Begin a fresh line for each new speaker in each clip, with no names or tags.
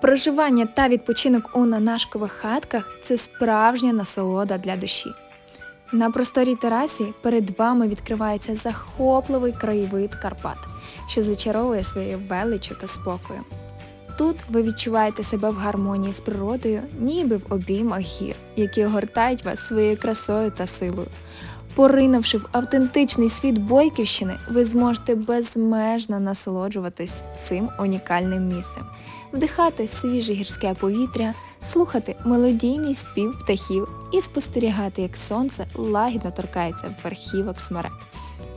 Проживання та відпочинок у нанашкових хатках це справжня насолода для душі. На просторій терасі перед вами відкривається захопливий краєвид Карпат, що зачаровує своєю величчю та спокоєм. Тут ви відчуваєте себе в гармонії з природою, ніби в обіймах гір, які огортають вас своєю красою та силою. Поринувши в автентичний світ Бойківщини, ви зможете безмежно насолоджуватись цим унікальним місцем, вдихати свіже гірське повітря, слухати мелодійний спів птахів і спостерігати, як сонце лагідно торкається верхівок смерек.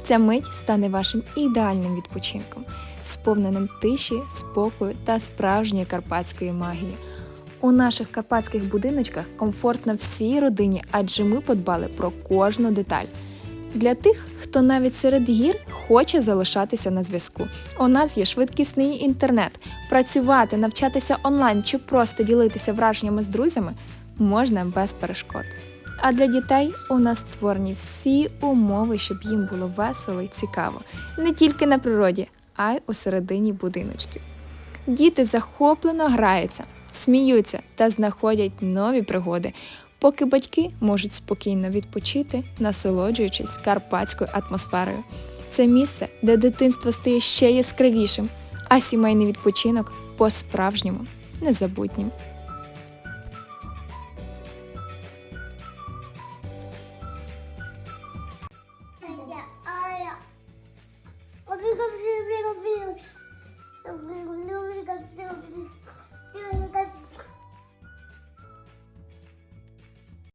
Ця мить стане вашим ідеальним відпочинком, сповненим тиші, спокою та справжньої карпатської магії. У наших карпатських будиночках комфортно всій родині, адже ми подбали про кожну деталь. Для тих, хто навіть серед гір хоче залишатися на зв'язку. У нас є швидкісний інтернет. Працювати, навчатися онлайн чи просто ділитися враженнями з друзями можна без перешкод. А для дітей у нас створені всі умови, щоб їм було весело і цікаво, не тільки на природі, а й у середині будиночків. Діти захоплено граються, сміються та знаходять нові пригоди, поки батьки можуть спокійно відпочити, насолоджуючись карпатською атмосферою. Це місце, де дитинство стає ще яскравішим, а сімейний відпочинок по-справжньому незабутнім.